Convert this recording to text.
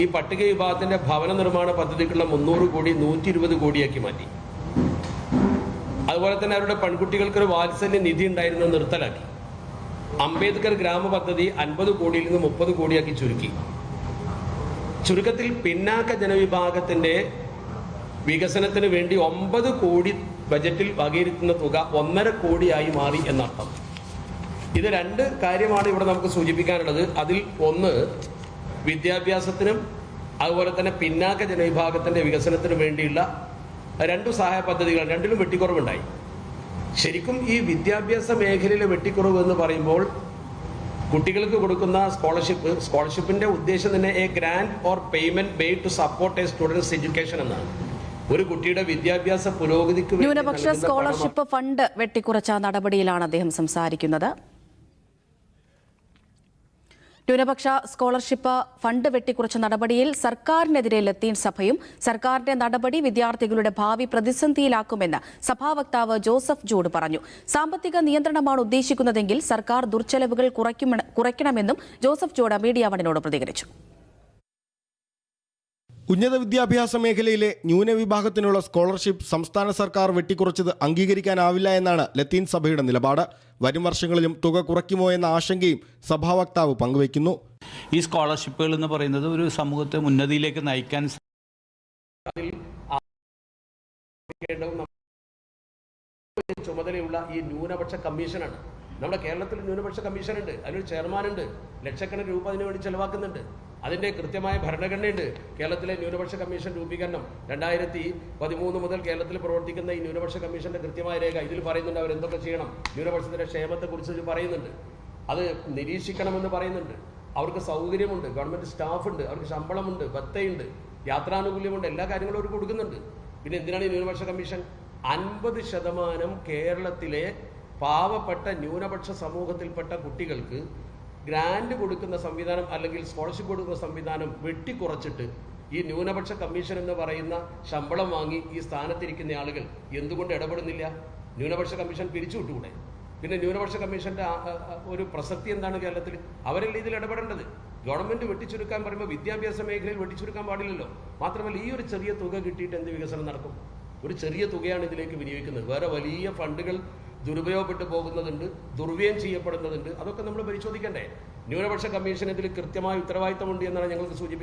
ഈ പട്ടിക വിഭാഗത്തിന്റെ ഭവന നിർമ്മാണ പദ്ധതിക്കുള്ള മുന്നൂറ് കോടി നൂറ്റി ഇരുപത് കോടിയാക്കി മാറ്റി. അതുപോലെ തന്നെ അവരുടെ പെൺകുട്ടികൾക്ക് ഒരു വാത്സല്യ നിധി ഉണ്ടായിരുന്ന നിർത്തലാക്കി. അംബേദ്കർ ഗ്രാമ പദ്ധതി അൻപത് കോടിയിൽ നിന്ന് മുപ്പത് കോടിയാക്കി ചുരുക്കി. ചുരുക്കത്തിൽ പിന്നാക്ക ജനവിഭാഗത്തിന്റെ വികസനത്തിന് വേണ്ടി ഒമ്പത് കോടി ബജറ്റിൽ വകയിരുത്തുന്ന തുക ഒന്നര കോടിയായി മാറി എന്നർത്ഥം. ഇത് രണ്ട് കാര്യമാണ് ഇവിടെ നമുക്ക് സൂചിപ്പിക്കാനുള്ളത്. അതിൽ ഒന്ന് വിദ്യാഭ്യാസത്തിനും അതുപോലെ തന്നെ പിന്നാക്ക ജനവിഭാഗത്തിന്റെ വികസനത്തിനും വേണ്ടിയുള്ള രണ്ടു സഹായ പദ്ധതികൾ രണ്ടിലും വെട്ടിക്കുറവുണ്ടായി. ശരിക്കും ഈ വിദ്യാഭ്യാസ മേഖലയിലെ വെട്ടിക്കുറവ് എന്ന് പറയുമ്പോൾ കുട്ടികൾക്ക് കൊടുക്കുന്ന സ്കോളർഷിപ്പ് സ്കോളർഷിപ്പിന്റെ ഉദ്ദേശം തന്നെ a grant or payment be to support a students education എന്നാണ്. ഒരു കുട്ടിയുടെ വിദ്യാഭ്യാസ പുരോഗതിക്ക് ന്യൂനപക്ഷ സ്കോളർഷിപ്പ് ഫണ്ട് വെട്ടിക്കുറച്ച നടപടിയിലാണ് അദ്ദേഹം സംസാരിക്കുന്നത്. ന്യൂനപക്ഷ സ്കോളർഷിപ്പ് ഫണ്ട് വെട്ടിക്കുറച്ച നടപടിയിൽ സർക്കാരിനെതിരെ ലത്തീൻ സഭയും സർക്കാരിന്റെ നടപടി വിദ്യാർത്ഥികളുടെ ഭാവി പ്രതിസന്ധിയിലാക്കുമെന്ന് സഭാ വക്താവ് ജോസഫ് ജൂഡ് പറഞ്ഞു. സാമ്പത്തിക നിയന്ത്രണമാണ് ഉദ്ദേശിക്കുന്നതെങ്കിൽ സർക്കാർ ദുർച്ചെലവുകൾ കുറയ്ക്കണമെന്നും ജോസഫ് ജൂഡ് മീഡിയ വണിനോട് പ്രതികരിച്ചു. ഉന്നത വിദ്യാഭ്യാസ മേഖലയിലെ ന്യൂനവിഭാഗത്തിനുള്ള സ്കോളർഷിപ്പ് സംസ്ഥാന സർക്കാർ വെട്ടിക്കുറച്ചത് അംഗീകരിക്കാനാവില്ല എന്നാണ് ലത്തീൻ സഭയുടെ നിലപാട്. വരും വർഷങ്ങളിലും തുക കുറയ്ക്കുമോ എന്ന ആശങ്കയും സഭാവക്താവ് പങ്കുവയ്ക്കുന്നു. ഈ സ്കോളർഷിപ്പുകൾ എന്ന് പറയുന്നത് ഒരു സമൂഹത്തെ ഉന്നതിയിലേക്ക് നയിക്കാൻ ചുമതലയുള്ള ഈ ന്യൂനപക്ഷ കമ്മീഷനാണ്. നമ്മുടെ കേരളത്തിൽ ന്യൂനപക്ഷ കമ്മീഷനുണ്ട്. അതിനൊരു ചെയർമാനുണ്ട്. ലക്ഷക്കണക്കിന് രൂപ അതിനു വേണ്ടി ചെലവാക്കുന്നുണ്ട്. അതിന്റെ കൃത്യമായ ഭരണഘടനയുണ്ട്. കേരളത്തിലെ ന്യൂനപക്ഷ കമ്മീഷൻ രൂപീകരണം രണ്ടായിരത്തി പതിമൂന്ന് മുതൽ കേരളത്തിൽ പ്രവർത്തിക്കുന്ന ഈ ന്യൂനപക്ഷ കമ്മീഷന്റെ കൃത്യമായ രേഖ ഇതിൽ പറയുന്നുണ്ട് അവർ എന്തൊക്കെ ചെയ്യണം. ന്യൂനപക്ഷത്തിന്റെ ക്ഷേമത്തെക്കുറിച്ച് ഇത് പറയുന്നുണ്ട്. അത് നിരീക്ഷിക്കണമെന്ന് പറയുന്നുണ്ട്. അവർക്ക് സൗകര്യമുണ്ട്. ഗവൺമെന്റ് സ്റ്റാഫ് ഉണ്ട് അവർക്ക് ശമ്പളമുണ്ട്. ഭത്തയുണ്ട്. യാത്രാനുകൂല്യമുണ്ട്. എല്ലാ കാര്യങ്ങളും അവർ കൊടുക്കുന്നുണ്ട്. പിന്നെ എന്തിനാണ് ഈ ന്യൂനപക്ഷ കമ്മീഷൻ? അൻപത് ശതമാനം കേരളത്തിലെ പാവപ്പെട്ട ന്യൂനപക്ഷ സമൂഹത്തിൽപ്പെട്ട കുട്ടികൾക്ക് ഗ്രാന്റ് കൊടുക്കുന്ന സംവിധാനം അല്ലെങ്കിൽ സ്കോളർഷിപ്പ് കൊടുക്കുന്ന സംവിധാനം വെട്ടിക്കുറച്ചിട്ട് ഈ ന്യൂനപക്ഷ കമ്മീഷൻ എന്ന് പറയുന്ന ശമ്പളം വാങ്ങി ഈ സ്ഥാനത്തിരിക്കുന്ന ആളുകൾ എന്തുകൊണ്ട് ഇടപെടുന്നില്ല? ന്യൂനപക്ഷ കമ്മീഷൻ പിരിച്ചുവിട്ടുകൂടെ? പിന്നെ ന്യൂനപക്ഷ കമ്മീഷന്റെ ഒരു പ്രസക്തി എന്താണ് കേരളത്തിൽ? അവരല്ലേ ഇതിൽ ഇടപെടേണ്ടത്? ഗവൺമെന്റ് വെട്ടിച്ചുരുക്കാൻ പറയുമ്പോൾ വിദ്യാഭ്യാസ മേഖലയിൽ വെട്ടിച്ചുരുക്കാൻ പാടില്ലല്ലോ. മാത്രമല്ല ഈ ഒരു ചെറിയ തുക കിട്ടിയിട്ട് എന്ത് വികസനം നടക്കും? ഒരു ചെറിയ തുകയാണ് ഇതിലേക്ക് വിനിയോഗിക്കുന്നത്. വേറെ വലിയ ഫണ്ടുകൾ ദുരുപയോഗപ്പെട്ടു പോകുന്നതുണ്ട് ദുർവ്യയം ചെയ്യപ്പെടുന്നതുണ്ട്. അതൊക്കെ നമ്മൾ പരിശോധിക്കണ്ടേ? ന്യൂനപക്ഷ കമ്മീഷൻ ഇതിൽ കൃത്യമായ ഉത്തരവാദിത്തമുണ്ട് എന്നാണ് ഞങ്ങൾക്ക് സൂചിപ്പിക്കുന്നത്.